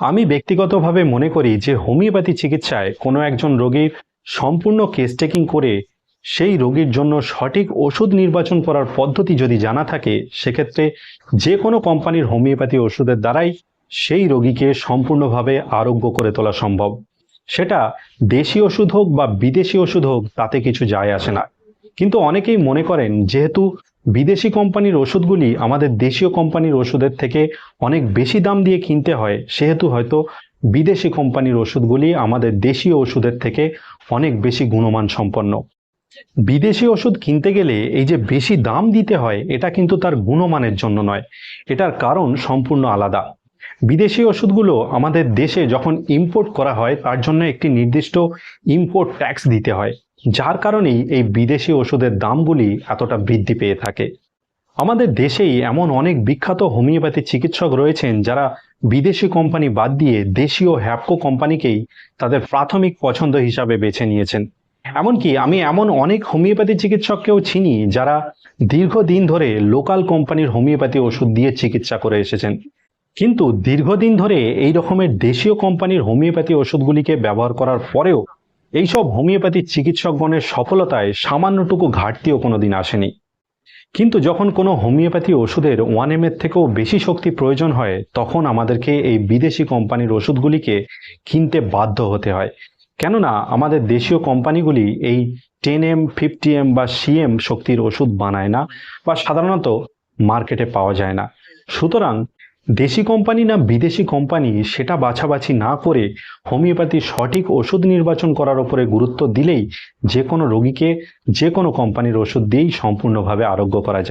আমি ব্যক্তিগতভাবে মনে করি যে হোমিওপ্যাথি চিকিৎসায় কোনো একজন রোগীর সম্পূর্ণ কেস টেকিং করে সেই রোগীর জন্য সঠিক ওষুধ নির্বাচন করার পদ্ধতি যদি জানা থাকে, সেক্ষেত্রে যে কোনো কোম্পানির হোমিওপ্যাথি ওষুধের দ্বারাই সেই রোগীকে সম্পূর্ণভাবে আরোগ্য করে তোলা সম্ভব। সেটা দেশি ওষুধ হোক বা বিদেশি ওষুধ হোক, তাতে কিছু যায় আসে না। কিন্তু অনেকেই মনে করেন, যেহেতু বিদেশি কোম্পানির ওষুধগুলি আমাদের দেশীয় কোম্পানির ওষুধের থেকে অনেক বেশি দাম দিয়ে কিনতে হয়, সেহেতু হয়তো বিদেশি কোম্পানির ওষুধগুলি আমাদের দেশীয় ওষুধের থেকে অনেক বেশি গুণমান সম্পন্ন। বিদেশি ওষুধ কিনতে গেলে এই যে বেশি দাম দিতে হয়, এটা কিন্তু তার গুণমানের জন্য নয়। এটার কারণ সম্পূর্ণ আলাদা। বিদেশি ওষুধগুলো আমাদের দেশে যখন ইম্পোর্ট করা হয়, তার জন্য একটি নির্দিষ্ট ইম্পোর্ট ট্যাক্স দিতে হয়, যার কারণেই এই বিদেশি ওষুধের দামগুলি এতটা বৃদ্ধি পেয়ে থাকে। আমাদের দেশেই এমন অনেক বিখ্যাত হোমিওপ্যাথি চিকিৎসক রয়েছেন যারা বিদেশি কোম্পানি বাদ দিয়ে দেশীয় হ্যাপকো কোম্পানিকেই তাদের প্রাথমিক পছন্দ হিসাবে বেছে নিয়েছেন। এমনকি আমি এমন অনেক হোমিওপ্যাথি চিকিৎসককেও চিনি যারা দীর্ঘদিন ধরে লোকাল কোম্পানির হোমিওপ্যাথি ওষুধ দিয়ে চিকিৎসা করে এসেছেন। কিন্তু দীর্ঘদিন ধরে এই রকমের দেশীয় কোম্পানির হোমিওপ্যাথি ওষুধগুলিকে ব্যবহার করার পরেও এইসব হোমিওপ্যাথি চিকিৎসকগণের সফলতায় সামান্যটুকু ঘাটতিও কোনোদিন আসেনি। কিন্তু যখন কোনো হোমিওপ্যাথি ওষুধের ওয়ান এম এর থেকেও বেশি শক্তি প্রয়োজন হয়, তখন আমাদেরকে এই বিদেশি কোম্পানির ওষুধগুলিকে কিনতে বাধ্য হতে হয়। কেননা আমাদের দেশীয় কোম্পানিগুলি এই টেন এম, ফিফটি এম বা সিএম শক্তির ওষুধ বানায় না বা সাধারণত মার্কেটে পাওয়া যায় না। সুতরাং দেশি কোম্পানি না বিদেশি কোম্পানি সেটা বাছাবাছি না করে হোমিওপ্যাথি সঠিক ওষুধ নির্বাচন করার ওপরে গুরুত্ব দিলেই যে কোনো রোগীকে যে কোনো কোম্পানির ওষুধ দিয়েই সম্পূর্ণভাবে আরোগ্য করা যায়।